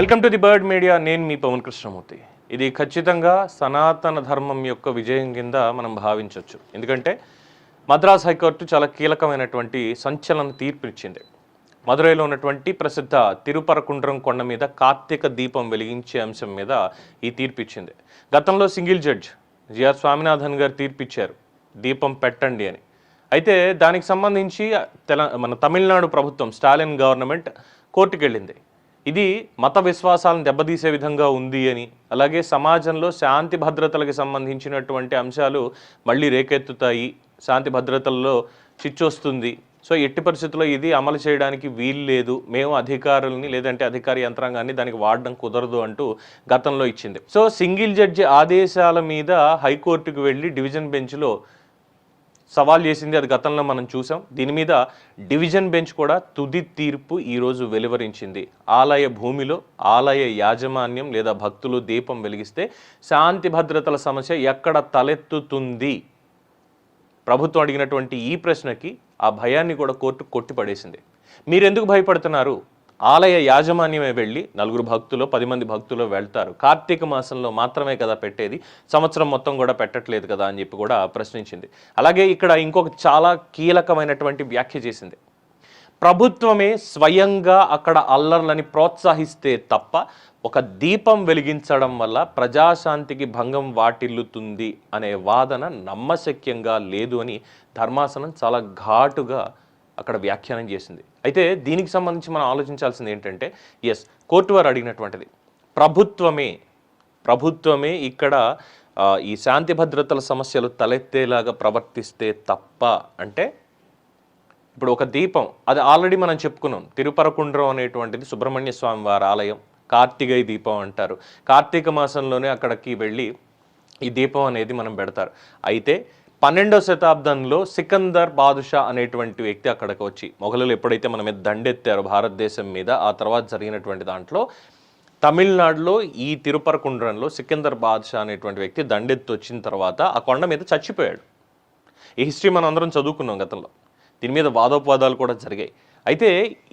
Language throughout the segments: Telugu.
Welcome to the bird media. నేను మీ పవన్ కృష్ణమూర్తి. ఇది ఖచ్చితంగా సనాతన ధర్మం యొక్క విజయం కింద మనం భావించవచ్చు ఎందుకంటే మద్రాస్ హైకోర్టు చాలా కీలకమైనటువంటి సంచలన తీర్పునిచ్చింది మదురైలో ఉన్నటువంటి ప్రసిద్ధ తిరుపరకుండ్రం కొండ మీద కార్తీక దీపం వెలిగించే అంశం మీద ఈ తీర్పు ఇచ్చింది గతంలో సింగిల్ జడ్జ్ జిఆర్ స్వామినాథన్ గారు తీర్పిచ్చారు. దీపం పెట్టండి అని. అయితే దానికి సంబంధించి తెల మన తమిళనాడు ప్రభుత్వం స్టాలిన్ గవర్నమెంట్ కోర్టుకు వెళ్ళింది ఇది మత విశ్వాసాలను దెబ్బతీసే విధంగా ఉంది అని. అలాగే సమాజంలో శాంతి భద్రతలకు సంబంధించినటువంటి అంశాలు మళ్ళీ రేకెత్తుతాయి. శాంతి భద్రతల్లో చిచ్చొస్తుంది. సో ఎట్టి పరిస్థితుల్లో ఇది అమలు చేయడానికి వీలు లేదు. మేము అధికారులని లేదంటే అధికార యంత్రాంగాన్ని దానికి వాడడం కుదరదు అంటూ గతంలో ఇచ్చింది. సో సింగిల్ జడ్జి ఆదేశాల మీద హైకోర్టుకు వెళ్ళి డివిజన్ బెంచ్లో సవాల్ చేసింది అది గతంలో మనం చూసాం. దీని మీద డివిజన్ బెంచ్ కూడా తుది తీర్పు ఈరోజు వెలువరించింది. ఆలయ భూమిలో ఆలయ యాజమాన్యం లేదా భక్తులు దీపం వెలిగిస్తే శాంతి భద్రతల సమస్య ఎక్కడ తలెత్తుతుంది? ప్రభుత్వం అడిగినటువంటి ఈ ప్రశ్నకి ఆ భయాన్ని కూడా కోర్టు కొట్టిపడేసింది. మీరెందుకు భయపడుతున్నారు? ఆలయ యాజమాన్యమే వెళ్ళి నలుగురు భక్తులు పది మంది భక్తులు వెళ్తారు. కార్తీక మాసంలో మాత్రమే కదా పెట్టేది. సంవత్సరం మొత్తం కూడా పెట్టట్లేదు కదా అని చెప్పి కూడా ప్రశ్నించింది. అలాగే ఇక్కడ ఇంకొక చాలా కీలకమైనటువంటి వ్యాఖ్య చేసింది. ప్రభుత్వమే స్వయంగా అక్కడ అల్లర్లని ప్రోత్సహిస్తే తప్ప ఒక దీపం వెలిగించడం వల్ల ప్రజాశాంతికి భంగం వాటిల్లుతుంది అనే వాదన నమ్మశక్యంగా లేదు అని ధర్మాసనం చాలా ఘాటుగా అక్కడ వ్యాఖ్యానం చేసింది. అయితే దీనికి సంబంధించి మనం ఆలోచించాల్సింది ఏంటంటే ఎస్ కోర్టు వారు అడిగినటువంటిది. ప్రభుత్వమే ప్రభుత్వమే ఇక్కడ ఈ శాంతి భద్రతల సమస్యలు తలెత్తేలాగా ప్రవర్తిస్తే తప్ప అంటే ఇప్పుడు ఒక దీపం అది ఆల్రెడీ మనం చెప్పుకున్నాం. తిరుపరకుండ్రం అనేటువంటిది సుబ్రహ్మణ్య స్వామి వారి ఆలయం కార్తీకయ దీపం అంటారు. కార్తీక మాసంలోనే అక్కడికి వెళ్ళి ఈ దీపం అనేది మనం పెడతారు. అయితే పన్నెండవ శతాబ్దంలో సికందర్ బాదుషా అనేటువంటి వ్యక్తి అక్కడికి వచ్చి మొఘలులు ఎప్పుడైతే మన మీద దండెత్తారో భారతదేశం మీద ఆ తర్వాత జరిగినటువంటి దాంట్లో తమిళనాడులో ఈ తిరుపరకుండ్రంలో సికందర్ బాద్షా అనేటువంటి వ్యక్తి దండెత్తి వచ్చిన తర్వాత ఆ కొండ మీద చచ్చిపోయాడు. ఈ హిస్టరీ మనం అందరం చదువుకున్నాం గతంలో. దీని మీద వాదోపవాదాలు కూడా జరిగాయి. అయితే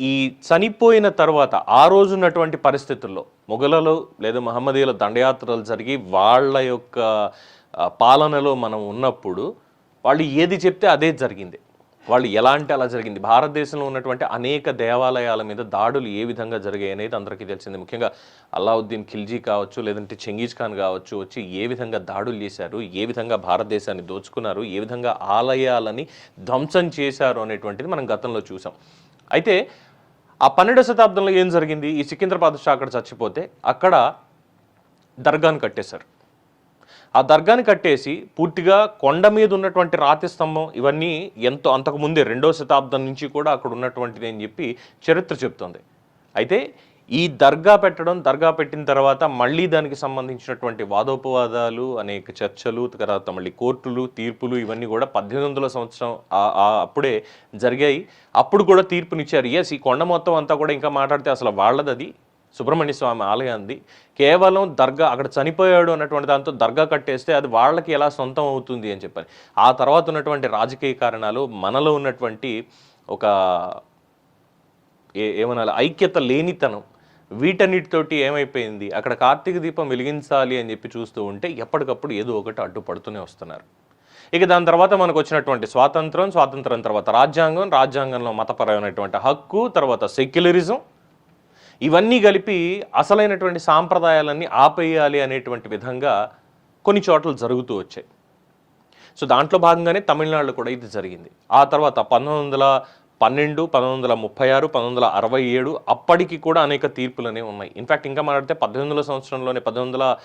ఈ చనిపోయిన తర్వాత ఆ రోజున్నటువంటి పరిస్థితుల్లో మొఘలలో లేదా మహమ్మదీయుల దండయాత్రలు జరిగి వాళ్ళ యొక్క పాలనలో మనం ఉన్నప్పుడు వాళ్ళు ఏది చెప్తే అదే జరిగింది. వాళ్ళు ఎలా అంటే అలా జరిగింది. భారతదేశంలో ఉన్నటువంటి అనేక దేవాలయాల మీద దాడులు ఏ విధంగా జరిగాయి అనేది అందరికీ తెలిసింది. ముఖ్యంగా అల్లావుద్దీన్ ఖిల్జీ కావచ్చు లేదంటే చెంగీజ్ ఖాన్ కావచ్చు వచ్చి ఏ విధంగా దాడులు చేశారు ఏ విధంగా భారతదేశాన్ని దోచుకున్నారు ఏ విధంగా ఆలయాలని ధ్వంసం చేశారు అనేటువంటిది మనం గతంలో చూసాం. అయితే ఆ పన్నెండవ శతాబ్దంలో ఏం జరిగింది? ఈ సికింద్రాబాద్ షా అక్కడ చచ్చిపోతే అక్కడ దర్గాను కట్టేశారు. ఆ దర్గాని కట్టేసి పూర్తిగా కొండ మీద ఉన్నటువంటి రాతి స్తంభం ఇవన్నీ ఎంతో అంతకు ముందే రెండో శతాబ్దం నుంచి కూడా అక్కడ ఉన్నటువంటిది అని చెప్పి చరిత్ర చెప్తుంది. అయితే ఈ దర్గా పెట్టడం దర్గా పెట్టిన తర్వాత మళ్ళీ దానికి సంబంధించినటువంటి వాదోపవాదాలు అనేక చర్చలు తర్వాత మళ్ళీ కోర్టులు తీర్పులు ఇవన్నీ కూడా పద్దెనిమిది వందల సంవత్సరం అప్పుడే జరిగాయి. అప్పుడు కూడా తీర్పునిచ్చారు. ఎస్ ఈ కొండ మొత్తం అంతా కూడా ఇంకా మాట్లాడితే అసలు వాళ్ళది అది సుబ్రహ్మణ్య స్వామి ఆలయంది కేవలం దర్గా అక్కడ చనిపోయాడు అన్నటువంటి దాంతో దర్గా కట్టేస్తే అది వాళ్ళకి ఎలా సొంతం అవుతుంది అని చెప్పని. ఆ తర్వాత ఉన్నటువంటి రాజకీయ కారణాలు మనలో ఉన్నటువంటి ఒక ఏ ఏమనాలి ఐక్యత లేనితనం వీటన్నిటితోటి ఏమైపోయింది? అక్కడ కార్తీక దీపం వెలిగించాలి అని చెప్పి చూస్తూ ఉంటే ఎప్పటికప్పుడు ఏదో ఒకటి అడ్డుపడుతూనే వస్తున్నారు. ఇక దాని తర్వాత మనకు వచ్చినటువంటి స్వాతంత్రం స్వాతంత్రం తర్వాత రాజ్యాంగం రాజ్యాంగంలో మతపరమైనటువంటి హక్కు తర్వాత సెక్యులరిజం ఇవన్నీ కలిపి అసలైనటువంటి సాంప్రదాయాలన్నీ ఆపేయాలి అనేటువంటి విధంగా కొన్ని చోట్ల జరుగుతూ వచ్చాయి. సో దాంట్లో భాగంగానే తమిళనాడులో కూడా ఇది జరిగింది. ఆ తర్వాత పంతొమ్మిది వందల పన్నెండు పంతొమ్మిది వందల ముప్పై ఆరు పంతొమ్మిది వందల అరవై ఏడు అప్పటికి కూడా అనేక తీర్పులు అనేవి ఉన్నాయి ఇన్ఫ్యాక్ట్ ఇంకా మాట్లాడితే పద్దెనిమిది వందల సంవత్సరంలోనే పద్దెనిమిది వందల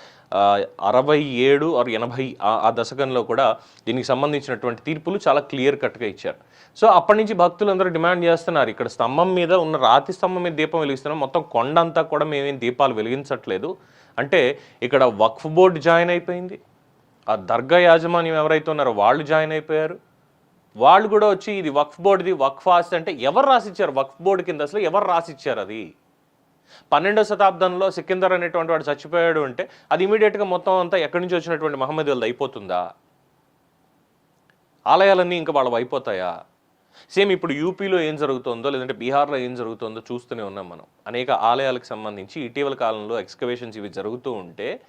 అరవై ఏడు ఆరు ఎనభై ఆ- ఆ దశకంలో కూడా దీనికి సంబంధించినటువంటి తీర్పులు చాలా క్లియర్ కట్గా ఇచ్చారు. సో అప్పటి నుంచి భక్తులందరూ డిమాండ్ చేస్తున్నారు. ఇక్కడ స్తంభం మీద ఉన్న రాతి స్తంభం మీద దీపం వెలిగిస్తున్నాం. మొత్తం కొండ అంతా కూడా మేమేం దీపాలు వెలిగించట్లేదు. అంటే ఇక్కడ వక్ఫ్ బోర్డు జాయిన్ అయిపోయింది. ఆ దర్గా యాజమాన్యం ఎవరైతే ఉన్నారో వాళ్ళు జాయిన్ అయిపోయారు. వాళ్ళు కూడా వచ్చి ఇది వక్ఫ్ బోర్డుది వక్ఫ్ ఆస్తి అంటే ఎవరు రాసిచ్చారు? వక్ఫ్ బోర్డు కింద అసలు ఎవరు రాసిచ్చారు అది? పన్నెండో శతాబ్దంలో సికిందర్ అనేటువంటి వాడు చచ్చిపోయాడు అంటే అది ఇమీడియట్గా మొత్తం అంతా ఎక్కడి నుంచి వచ్చినటువంటి మహమ్మద్ వాళ్ళది అయిపోతుందా? ఆలయాలన్నీ ఇంకా వాళ్ళు అయిపోతాయా? సేమ్ ఇప్పుడు యూపీలో ఏం జరుగుతుందో లేదంటే బీహార్లో ఏం జరుగుతుందో చూస్తూనే ఉన్నాం మనం. అనేక ఆలయాలకు సంబంధించి ఇటీవల కాలంలో ఎక్స్కవేషన్స్ ఇవి జరుగుతూ ఉంటే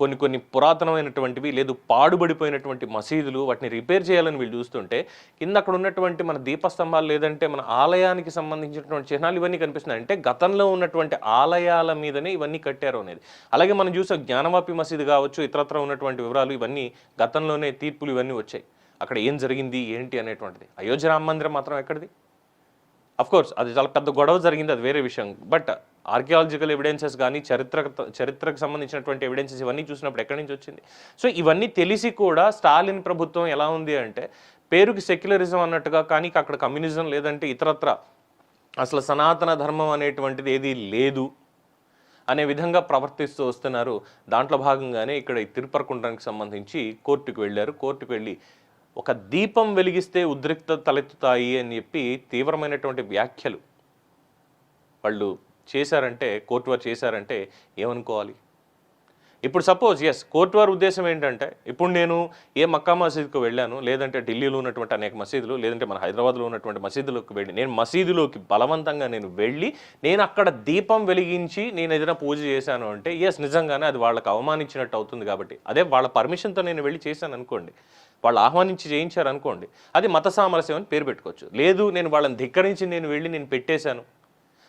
కొన్ని కొన్ని పురాతనమైనటువంటివి లేదు పాడుబడిపోయినటువంటి మసీదులు వాటిని రిపేర్ చేయాలని వీళ్ళు చూస్తుంటే కింద అక్కడ ఉన్నటువంటి మన దీపస్తంభాలు లేదంటే మన ఆలయానికి సంబంధించినటువంటి చిహ్నాలు ఇవన్నీ కనిపిస్తున్నాయి. అంటే గతంలో ఉన్నటువంటి ఆలయాల మీదనే ఇవన్నీ కట్టారు అనేది. అలాగే మనం చూసే జ్ఞానవాపి మసీదు కావచ్చు ఇతరత్ర ఉన్నటువంటి వివరాలు ఇవన్నీ గతంలోనే తీర్పులు ఇవన్నీ వచ్చాయి. అక్కడ ఏం జరిగింది ఏంటి అనేటువంటిది. అయోధ్య రామ మందిరం మాత్రం ఎక్కడిది? అఫ్కోర్స్ అది చాలా పెద్ద గొడవ జరిగింది అది వేరే విషయం. బట్ ఆర్కియాలజికల్ ఎవిడెన్సెస్ కానీ చరిత్ర చరిత్రకు సంబంధించినటువంటి ఎవిడెన్సెస్ ఇవన్నీ చూసినప్పుడు ఎక్కడి నుంచి వచ్చింది? సో ఇవన్నీ తెలిసి కూడా స్టాలిన్ ప్రభుత్వం ఎలా ఉంది అంటే పేరుకి సెక్యులరిజం అన్నట్టుగా కానీ అక్కడ కమ్యూనిజం లేదంటే ఇతరత్ర అసలు సనాతన ధర్మం అనేటువంటిది ఏది లేదు అనే విధంగా ప్రవర్తిస్తూ వస్తున్నారు. దాంట్లో భాగంగానే ఇక్కడ ఈ తిరుపరకుండానికి సంబంధించి కోర్టుకు వెళ్ళారు. కోర్టుకు వెళ్ళి ఒక దీపం వెలిగిస్తే ఉద్రిక్త తలెత్తుతాయి అని చెప్పి తీవ్రమైనటువంటి వ్యాఖ్యలు వాళ్ళు చేశారంటే కోర్టు వారు చేశారంటే ఏమనుకోవాలి? ఇప్పుడు సపోజ్ ఎస్ కోర్టు వారి ఉద్దేశం ఏంటంటే ఇప్పుడు నేను ఏ మక్కా మసీద్కు వెళ్ళాను లేదంటే ఢిల్లీలో ఉన్నటువంటి అనేక మసీదులు లేదంటే మన హైదరాబాద్లో ఉన్నటువంటి మసీదులోకి వెళ్ళి నేను మసీదులోకి బలవంతంగా నేను వెళ్ళి నేను అక్కడ దీపం వెలిగించి నేను ఏదైనా పూజ చేశాను అంటే ఎస్ నిజంగానే అది వాళ్ళకి అవమానించినట్టు అవుతుంది కాబట్టి. అదే వాళ్ళ పర్మిషన్తో నేను వెళ్ళి చేశాను అనుకోండి. వాళ్ళు ఆహ్వానించి చేయించారు అనుకోండి అది మత సామరస్యం అని పేరు పెట్టుకోవచ్చు. లేదు నేను వాళ్ళని ధిక్కరించి నేను వెళ్ళి నేను పెట్టేశాను.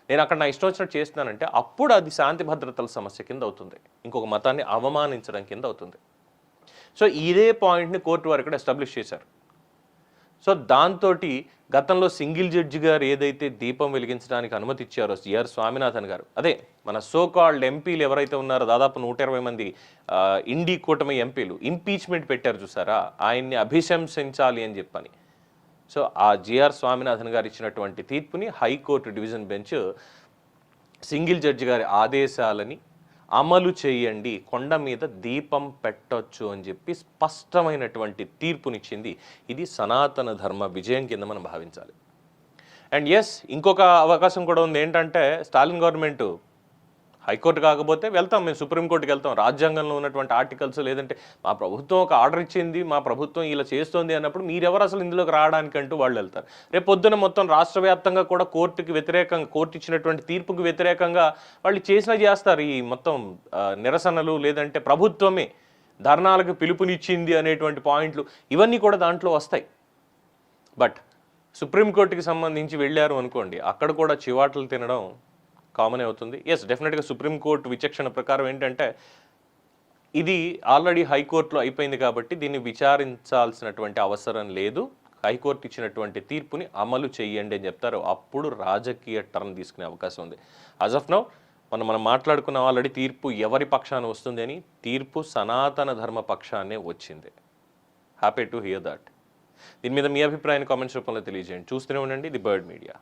నేను అక్కడ నా ఇష్టం వచ్చినట్టు చేస్తున్నానంటే అప్పుడు అది శాంతి భద్రతల సమస్య కింద అవుతుంది. ఇంకొక మతాన్ని అవమానించడం కింద అవుతుంది. సో ఇదే పాయింట్ని కోర్టు వారు ఇక్కడ ఎస్టాబ్లిష్ చేశారు. సో దాంతో గతంలో సింగిల్ జడ్జి గారు ఏదైతే దీపం వెలిగించడానికి అనుమతి ఇచ్చారో సిఆర్ స్వామినాథన్ గారు అదే మన సో కాల్డ్ ఎంపీలు ఎవరైతే ఉన్నారో దాదాపు నూట ఇరవై మంది ఇండి కూటమి ఎంపీలు ఇంపీచ్మెంట్ పెట్టారు చూసారా? ఆయన్ని అభిశంసించాలి అని చెప్పని. సో ఆ జిఆర్ స్వామినాథన్ గారు ఇచ్చినటువంటి తీర్పుని high court division bench single judge గారి ఆదేశాలని అమలు చేయండి కొండ మీద దీపం పెట్టొచ్చు అని చెప్పి స్పష్టమైనటువంటి తీర్పునిచ్చింది. ఇది సనాతన ధర్మ విజయం కింద మనం భావించాలి. అండ్ ఎస్ ఇంకొక అవకాశం కూడా ఉంది. ఏంటంటే స్టాలిన్ గవర్నమెంట్ హైకోర్టు కాకపోతే వెళ్తాం మేము సుప్రీంకోర్టుకి వెళ్తాం. రాజ్యాంగంలో ఉన్నటువంటి ఆర్టికల్స్ లేదంటే మా ప్రభుత్వం ఒక ఆర్డర్ ఇచ్చింది మా ప్రభుత్వం ఇలా చేస్తోంది అన్నప్పుడు మీరెవరు అసలు ఇందులోకి రావడానికి అంటూ వాళ్ళు వెళ్తారు. రేపు పొద్దున మొత్తం రాష్ట్ర వ్యాప్తంగా కూడా కోర్టుకి వ్యతిరేకంగా కోర్టు ఇచ్చినటువంటి తీర్పుకి వ్యతిరేకంగా వాళ్ళు చేసిన చేస్తారు. ఈ మొత్తం నిరసనలు లేదంటే ప్రభుత్వమే ధర్నాలకు పిలుపునిచ్చింది అనేటువంటి పాయింట్లు ఇవన్నీ కూడా దాంట్లో వస్తాయి. బట్ సుప్రీంకోర్టుకి సంబంధించి వెళ్ళారు అనుకోండి అక్కడ కూడా చివాట్లు తినడం కామన్ అవుతుంది. ఎస్ డెఫినెట్గా సుప్రీంకోర్టు విచక్షణ ప్రకారం ఏంటంటే ఇది ఆల్రెడీ హైకోర్టులో అయిపోయింది కాబట్టి దీన్ని విచారించాల్సినటువంటి అవసరం లేదు. హైకోర్టు ఇచ్చినటువంటి తీర్పుని అమలు చేయండి అని చెప్తారు. అప్పుడు రాజకీయ టర్న్ తీసుకునే అవకాశం ఉంది. అజ్ ఆఫ్ నౌ మనం మనం మాట్లాడుకున్న ఆల్రెడీ తీర్పు ఎవరి పక్షాన వస్తుంది అని తీర్పు సనాతన ధర్మ పక్షానే వచ్చింది. హ్యాపీ టు హియర్ దట్ దీని మీద మీ అభిప్రాయాన్ని కామెంట్స్ రూపంలో తెలియజేయండి. చూస్తూనే ఉండండి ది బర్డ్ మీడియా